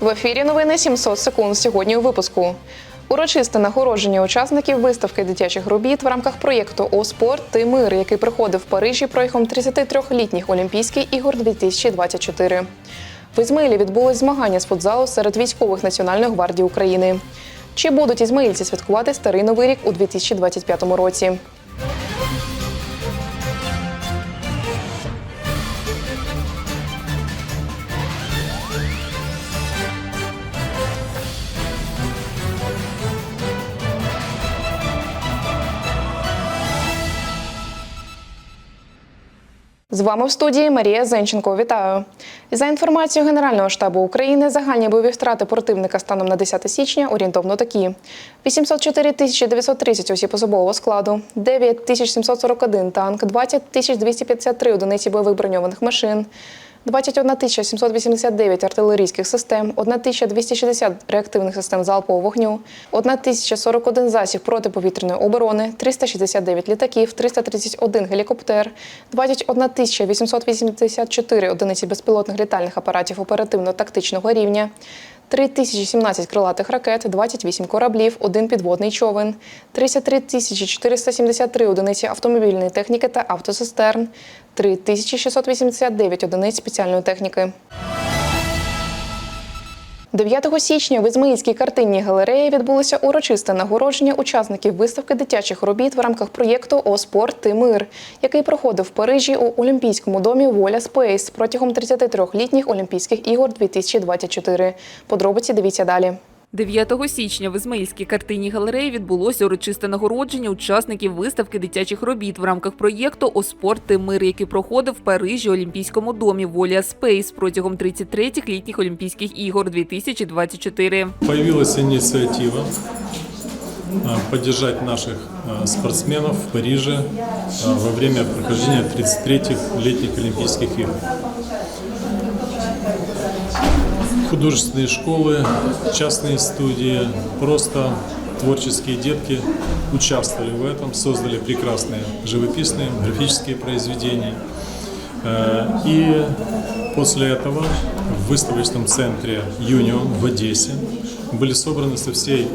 В ефірі новини 700 секунд сьогодні у випуску. Урочисте нагородження учасників виставки дитячих робіт в рамках проєкту О спорт ти мир, який проходив в Парижі протягом 33-літніх Олімпійських ігор 2024. В Ізмаїлі відбулось змагання з футзалу серед військових Національної гвардії України. Чи будуть ізмаїльці святкувати старий новий рік у 2025 році? З вами в студії Марія Зенченко. Вітаю. За інформацією Генерального штабу України, загальні бойові втрати противника станом на 10 січня орієнтовно такі: 804 тисячі 930 осіб особового складу, 9 тисяч 741 танк, 20 тисяч 253 одиниці бойових броньованих машин. 21 тисяча 789 артилерійських систем, 1 тисяча 260 реактивних систем залпового вогню, 1 тисяча 41 засіб протиповітряної оборони, 369 літаків, 331 гелікоптер, 21 тисяча 884 одиниці безпілотних літальних апаратів оперативно-тактичного рівня, 3017 крилатих ракет, 28 кораблів, один підводний човен, 33 тисячі 473 одиниці автомобільної техніки та автосистерн, 3689 одиниць спеціальної техніки. 9 січня в Ізмаїльській картинній галереї відбулося урочисте нагородження учасників виставки дитячих робіт в рамках проєкту О спорт ти мир, який проходив в Парижі у Олімпійському домі Воля Спейс протягом 33-літніх Олімпійських ігор 2024. Подробиці дивіться далі. 9 січня в Ізмаїльській картинній галереї відбулося урочисте нагородження учасників виставки дитячих робіт в рамках проєкту «О спорт мир», який проходив в Парижі Олімпійському домі Волія Спейс протягом 33-х літніх Олімпійських ігор 2024. Появилась инициатива а, поддержать наших а, спортсменов в Париже во время прохождения 33-х летних Олимпийских игр. Художественные школы, частные студии, просто творческие детки участвовали в этом, создали прекрасные живописные, графические произведения. Э, И после этого в выставочном центре «Юнион» в Одессе были собраны со всей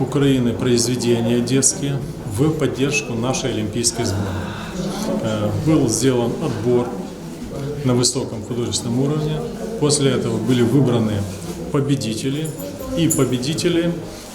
Украины произведения детские в поддержку нашей олимпийской сборной. Э, Был сделан отбор на высоком художественном уровне. После этого были выбраны победители, и победители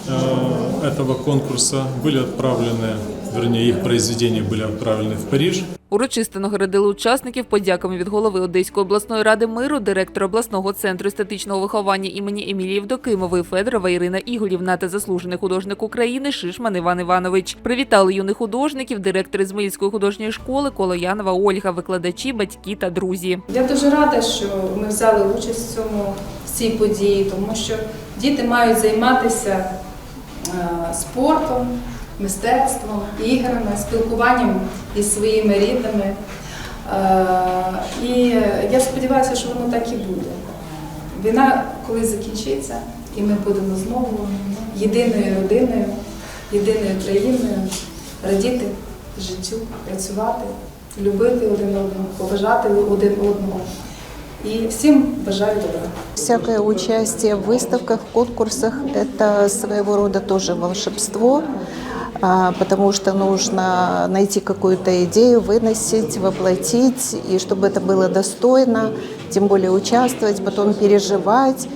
э, этого конкурса были отправлены, вернее, их произведения были отправлены в Париж. Урочисто нагородили учасників подяками від голови Одеської обласної ради миру, директора обласного центру естетичного виховання імені Емілії Євдокимової, Федорова Ірина Ігорівна та заслужений художник України Шишман Іван Іванович. Привітали юних художників, директор Ізмаїльської художньої школи Колоянова Ольга, викладачі, батьки та друзі. Я дуже рада, що ми взяли участь в цьому в цій події, тому що діти мають займатися е, спортом, мистецтвом, іграми, спілкуванням із своїми рідними. Е, І я сподіваюся, що воно так і буде. Війна колись закінчиться, і ми будемо знову єдиною родиною, єдиною країною, радіти життю, працювати, любити один одного, поважати один одного. І всім бажаю добра. Всякое участие в выставках, конкурсах – это своего рода тоже волшебство, потому что нужно найти какую-то идею, выносить, воплотить, и чтобы это было достойно, тем более участвовать, потом переживать.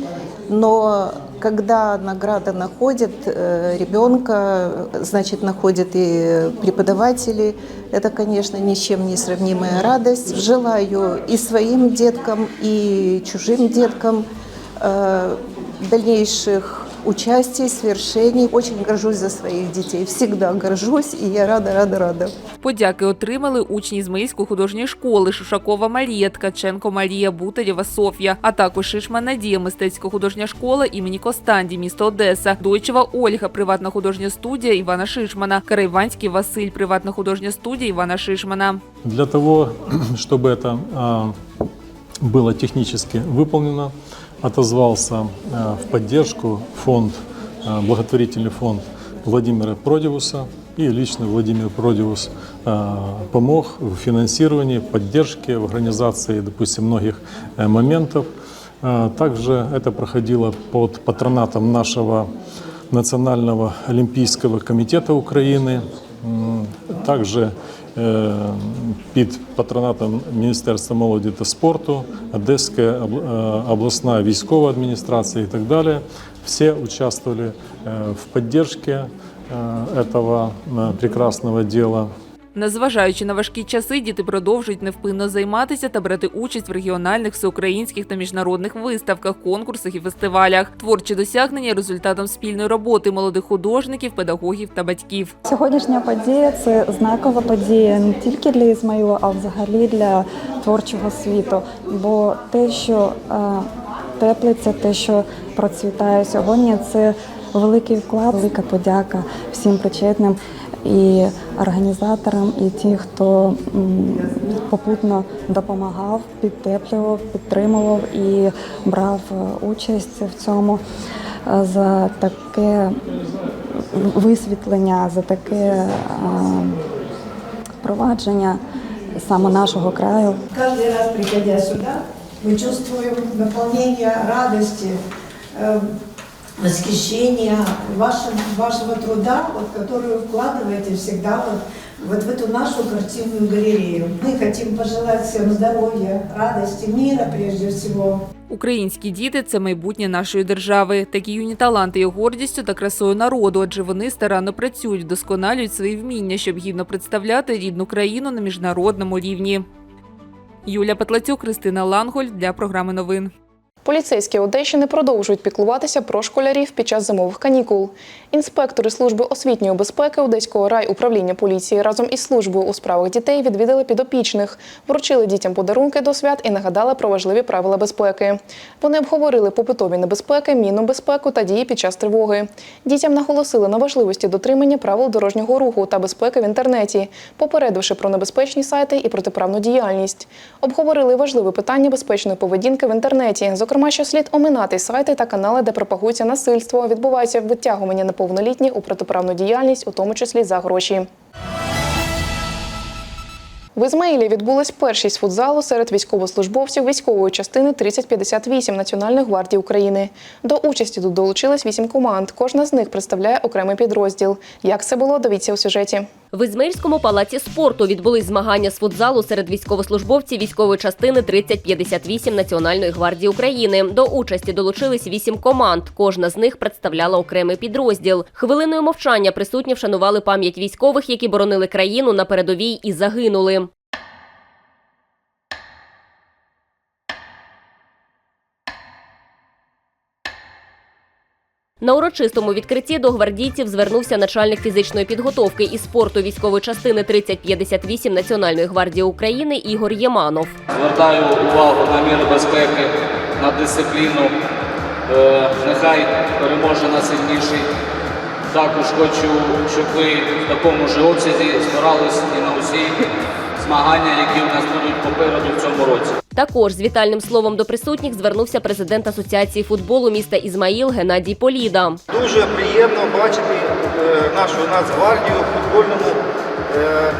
Но когда награда находит э, ребенка, значит, находит и преподаватели, это, конечно, ни с чем не сравнимая радость. Желаю и своим деткам, и чужим деткам э, дальнейших участий, свершений. Очень горжусь за своих детей, всегда горжусь, и я рада, рада, рада. Подяки отримали учні Ізмаїльської художньої школи Шушакова Марія, Ткаченко Марія, Бутарєва Софія, а також Шишма Надія, мистецько художня школа імені Костанді, місто Одеса, Дойчева Ольга, приватна художня студія Івана Шишмана, Карайванський Василь, приватна художня студія Івана Шишмана. Для того, чтобы это а, было технически выполнено, отозвался а, в поддержку фонд, а, благотворительный фонд Владимира Продивуса, и лично Владимир Продивус а, помог в финансировании, поддержке, в организации, допустим, многих э, моментов. Также это проходило под патронатом нашего Национального олимпийского комитета Украины, также під патронатом Міністерства молоді та спорту, Одеська е, обласна військова адміністрація і так далі. Всі участвовали е, в підтримці цього е, прекрасного дела. Незважаючи на важкі часи, діти продовжують невпинно займатися та брати участь в регіональних, всеукраїнських та міжнародних виставках, конкурсах і фестивалях. Творчі досягнення результатом спільної роботи молодих художників, педагогів та батьків. Сьогоднішня подія це знакова подія не тільки для Ізмаїла, а взагалі для творчого світу. Бо те, що е, теплиться, те, що процвітає сьогодні, це великий вклад, велика подяка всім причетним і організаторам, і ті, хто м, попутно допомагав, підтеплював, підтримував і брав е, участь в цьому е, за таке висвітлення, за таке е, впровадження саме нашого краю. Каждый раз, приходя сюда, мы чувствуем наполнение радости, э, восхищения вашим, вашего труда, вот, который вы вкладываете всегда вот, вот в эту нашу картинную галерею. Мы хотим пожелать всем здоровья, радости, мира прежде всего. Українські діти це майбутнє нашої держави. Такі юні таланти є гордістю та красою народу, адже вони старанно працюють, вдосконалюють свої вміння, щоб гідно представляти рідну країну на міжнародному рівні. Юля Петлацюк, Кристина Ланголь для програми новин. Поліцейські Одещини продовжують піклуватися про школярів під час зимових канікул. Інспектори служби освітньої безпеки Одеського райуправління поліції разом із службою у справах дітей відвідали підопічних, вручили дітям подарунки до свят і нагадали про важливі правила безпеки. Вони обговорили побутові небезпеки, мінну безпеку та дії під час тривоги. Дітям наголосили на важливості дотримання правил дорожнього руху та безпеки в інтернеті, попередивши про небезпечні сайти і протиправну діяльність. Обговорили важливе питання безпечної поведінки в інтернеті, зокрема, що слід оминати сайти та канали, де пропагується насильство, відбувається витягування неповнолітніх у протиправну діяльність, у тому числі за гроші. В Ізмаїлі відбулась першість футзалу серед військовослужбовців військової частини 3058 Національної гвардії України. До участі тут долучились вісім команд. Кожна з них представляє окремий підрозділ. Як це було, дивіться у сюжеті. В Ізмельському палаці спорту відбулись змагання з футзалу серед військовослужбовців військової частини 3058 Національної гвардії України. До участі долучились вісім команд. Кожна з них представляла окремий підрозділ. Хвилиною мовчання присутні вшанували пам'ять військових, які боронили країну на передовій і загинули. На урочистому відкритті до гвардійців звернувся начальник фізичної підготовки і спорту військової частини 3058 Національної гвардії України Ігор Єманов. Звертаю увагу на міри безпеки, на дисципліну. Е, Нехай переможе найсильніший. Також хочу, щоб ви в такому ж обсязі збирались і на усі змагання, які у нас будуть попереду в цьому році. Також з вітальним словом до присутніх звернувся президент Асоціації футболу міста Ізмаїл Геннадій Поліда. Дуже приємно бачити е, нашу Нацгвардію в футбольному, е, е,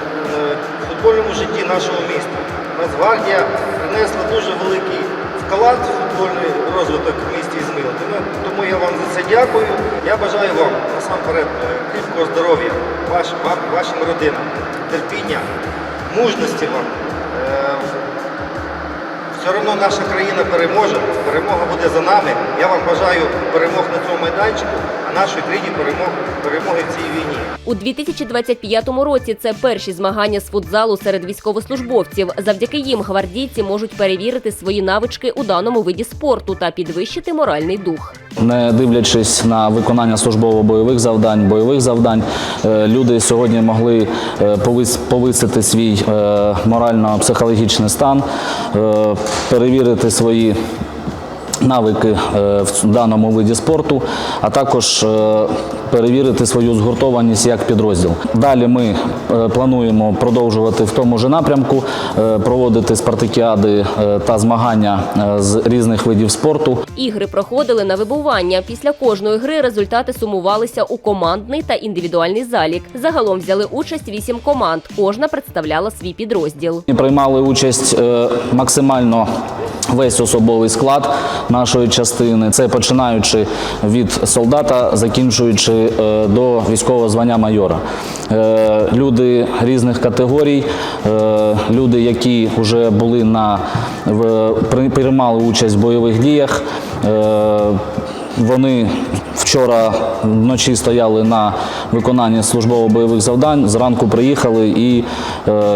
в футбольному житті нашого міста. Нацгвардія принесла дуже великий вклад в футбольний розвиток в місті Ізмаїл. Тому, я вам за це дякую. Я бажаю вам насамперед е, кріпкого здоров'я, вашим родинам, терпіння, мужності вам. Е, все одно наша країна переможе, перемога буде за нами. Я вам бажаю перемог на цьому майданчику, а нашій країні перемог, перемоги в цій війні. У 2025 році це перші змагання з футзалу серед військовослужбовців. Завдяки їм гвардійці можуть перевірити свої навички у даному виді спорту та підвищити моральний дух. Не дивлячись на виконання службово-бойових завдань, бойових завдань, е, люди сьогодні могли е, повисити свій е, морально-психологічний стан, перевірити свої навики е, в даному виді спорту, а також е, перевірити свою згуртованість як підрозділ. Далі ми е, плануємо продовжувати в тому ж напрямку, проводити спартакіади та змагання з різних видів спорту. Ігри проходили на вибування. Після кожної гри результати сумувалися у командний та індивідуальний залік. Загалом взяли участь вісім команд. Кожна представляла свій підрозділ. Приймали участь максимально весь особовий склад нашої частини. Це починаючи від солдата, закінчуючи е, до військового звання майора. Е, Люди різних категорій, е, люди, які вже були на приймали участь в бойових діях. Вони вчора вночі стояли на виконанні службово-бойових завдань. Зранку приїхали і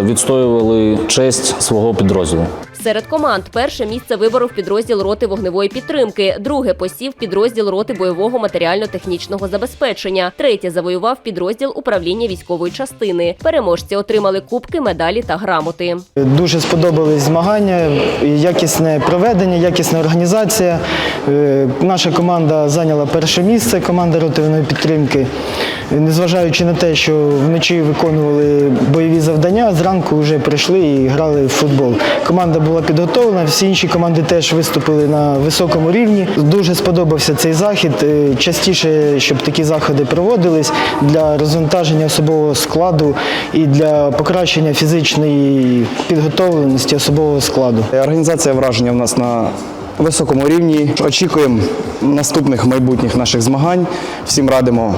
відстоювали честь свого підрозділу. Серед команд перше місце виборов підрозділ роти вогневої підтримки, друге посів підрозділ роти бойового матеріально-технічного забезпечення, третє завоював підрозділ управління військової частини. Переможці отримали кубки, медалі та грамоти. Дуже сподобались змагання, якісне проведення, якісна організація. Е, Наша команда зайняла перше місце, команда ротивної підтримки. Незважаючи на те, що вночі виконували бойові завдання, зранку вже прийшли і грали в футбол. Команда була підготовлена, всі інші команди теж виступили на високому рівні. Дуже сподобався цей захід. Е, Частіше, щоб такі заходи проводились для розвантаження особового складу і для покращення фізичної підготовленості особового складу. Організація враження в нас на високому рівні. Очікуємо наступних майбутніх наших змагань. Всім радимо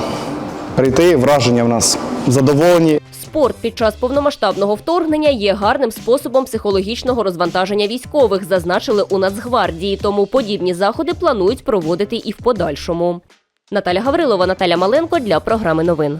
прийти. Враження в нас задоволені. Спорт під час повномасштабного вторгнення є гарним способом психологічного розвантаження військових, зазначили у Нацгвардії. Тому подібні заходи планують проводити і в подальшому. Наталя Гаврилова, Наталя Маленко для програми новин.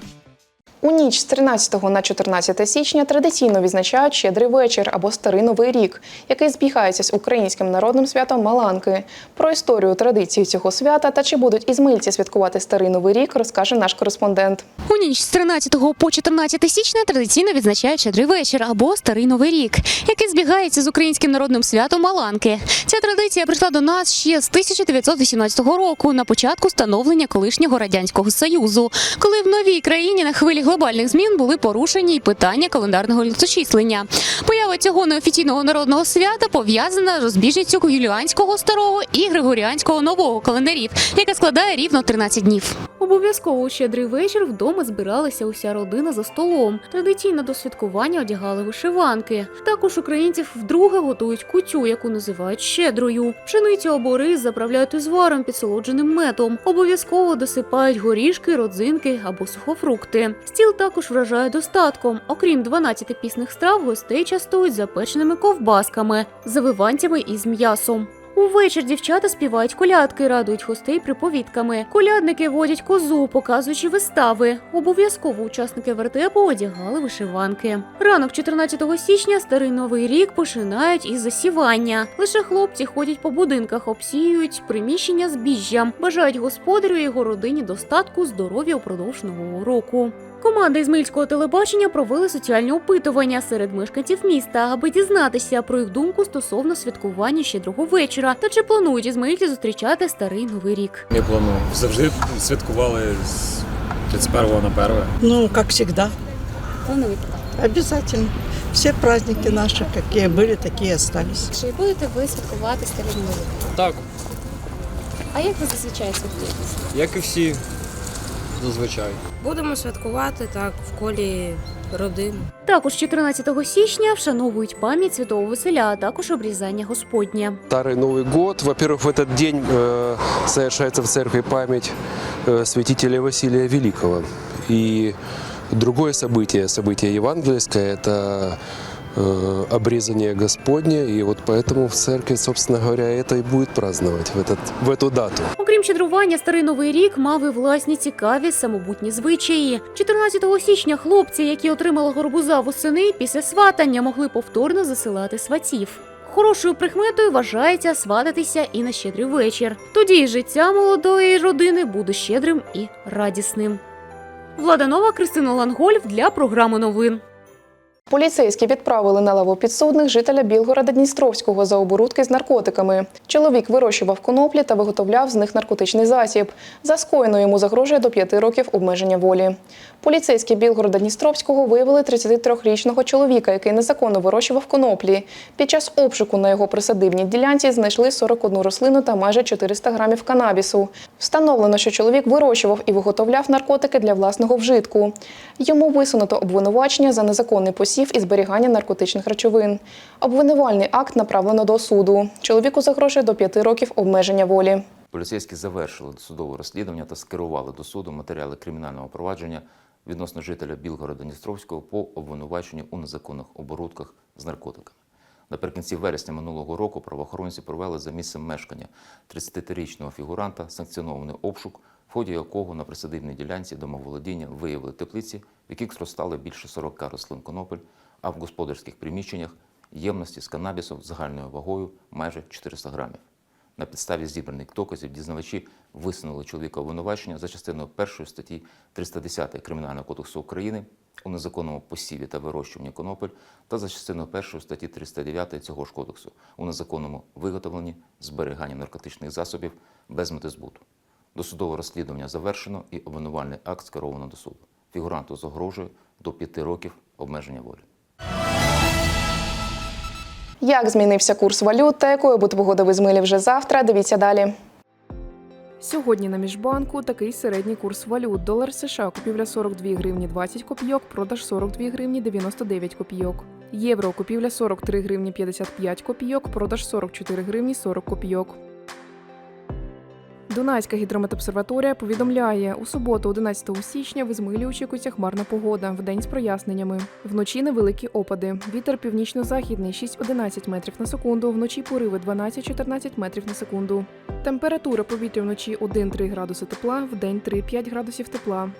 У ніч з 13 на 14 січня традиційно відзначають щедрий вечір або старий новий рік, який збігається з українським народним святом Маланки. Про історію традиції цього свята та чи будуть ізмильці святкувати старий новий рік, розкаже наш кореспондент. У ніч з 13 по 14 січня традиційно відзначають щедрий вечір або старий новий рік, який збігається з українським народним святом Маланки. Ця традиція прийшла до нас ще з 1918 року на початку становлення колишнього радянського союзу, коли в новій країні на хвилі глобальних змін були порушені й питання календарного літочислення. Поява цього неофіційного народного свята пов'язана з розбіжністю юліанського старого і григоріанського нового календарів, яка складає рівно 13 днів. Обов'язково у щедрий вечір вдома збиралася уся родина за столом. Традиційно до святкування одягали вишиванки. Також українців вдруге готують кутю, яку називають щедрою. Пшеницю або рис заправляють узваром підсолодженим медом. Обов'язково досипають горішки, родзинки або сухофрукти. Стіл також вражає достатком. Окрім 12 пісних страв, гостей частують запеченими ковбасками, завиванцями із м'ясом. Увечір дівчата співають колядки, радують гостей приповідками. Колядники водять козу, показуючи вистави. Обов'язково учасники вертепу одягали вишиванки. Ранок 14 січня старий новий рік починають із засівання. Лише хлопці ходять по будинках, обсіюють приміщення збіжжям, бажають господарю і його родині достатку, здоров'я упродовж нового року. Команда ізмаїльського телебачення провели соціальні опитування серед мешканців міста, аби дізнатися про їх думку стосовно святкування щедрого вечора та чи планують ізмаїльці зустрічати старий новий рік. Я планую. Завжди святкували з 31 на 1. Ну, как всегда. Плануєте. Обязательно. Все праздники наши, какие были, такие и остались. Чи будете ви святкувати старий новий рік? Так, А як ви зазвичай святкуєтесь? як і всі, зазвичай. Будемо святкувати так в колі родини. Також 14 січня вшановують пам'ять святого Василя, а також обрізання Господнє. Старый Новый год. Во-первых, в этот день э, совершается в церкви память э, святителя Василия Великого. И другое событие, событие евангельское, это э, обрезание Господне. И вот поэтому в церкви, собственно говоря, это и будет праздновать в, этот, в эту дату. Окрім щедрування, старий новий рік мав і власні цікаві самобутні звичаї. 14 січня хлопці, які отримали горбуза восени, після сватання могли повторно засилати сватів. Хорошою прикметою вважається свататися і на щедрий вечір. Тоді і життя молодої родини буде щедрим і радісним. Влада Нова, Кристина Лангольф для програми новин. Поліцейські відправили на лаву підсудних жителя Білгорода Дністровського за оборудки з наркотиками. Чоловік вирощував коноплі та виготовляв з них наркотичний засіб. За скоєно йому загрожує до п'яти років обмеження волі. Поліцейські Білгорода Дністровського виявили 33-річного чоловіка, який незаконно вирощував коноплі. Під час обшуку на його присадибній ділянці знайшли 41 рослину та майже 400 грамів канабісу. Встановлено, що чоловік вирощував і виготовляв наркотики для власного вжитку. Йому висунуто обвинувачення за незаконний посів посів і зберігання наркотичних речовин. Обвинувальний акт направлено до суду. Чоловіку загрожує до п'яти років обмеження волі. Поліцейські завершили досудове розслідування та скерували до суду матеріали кримінального провадження відносно жителя Білгорода Дністровського по обвинуваченню у незаконних оборудках з наркотиками. Наприкінці вересня минулого року правоохоронці провели за місцем мешкання 33-річного фігуранта санкціонований обшук, в ході якого на присадибній ділянці домоволодіння виявили теплиці, в яких зростали більше 40 рослин конопель, а в господарських приміщеннях ємності з канабісом загальною вагою майже 400 грамів. На підставі зібраних доказів дізнавачі висунули чоловіка обвинувачення за частиною 1 статті 310 Кримінального кодексу України у незаконному посіві та вирощуванні конопель та за частиною 1 статті 309 цього ж кодексу у незаконному виготовленні, зберіганні наркотичних засобів без мети збуту. Досудове розслідування завершено і обвинувальний акт скеровано до суду. Фігуранту загрожує до 5 років обмеження волі. Як змінився курс валют та якою буде погода в Ізмилі вже завтра? Дивіться далі. Сьогодні на міжбанку такий середній курс валют. Долар США купівля 42 гривні 20 копійок, продаж 42 гривні 99 копійок. Євро купівля 43 гривні 55 копійок, продаж 44 гривні 40 копійок. Дунайська гідрометобсерваторія повідомляє, у суботу, 11 січня, в Ізмилі очікується хмарна погода, вдень з проясненнями. Вночі невеликі опади. Вітер північно-західний 6-11 метрів на секунду, вночі пориви 12-14 метрів на секунду. Температура повітря вночі 1-3 градуси тепла, вдень 3-5 градусів тепла.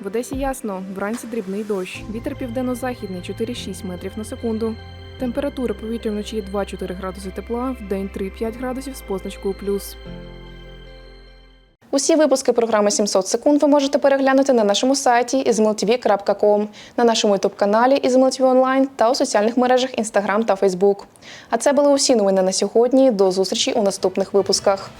В Одесі ясно, вранці дрібний дощ. Вітер південно-західний 4-6 метрів на секунду. Температура повітря вночі 2-4 градуси тепла, вдень 3-5 градусів з позначкою плюс. Усі випуски програми «700 секунд ви можете переглянути на нашому сайті izmltv.com, на нашому ютуб-каналі IzmlTV Онлайн та у соціальних мережах Instagram та Facebook. А це були усі новини на сьогодні. До зустрічі у наступних випусках.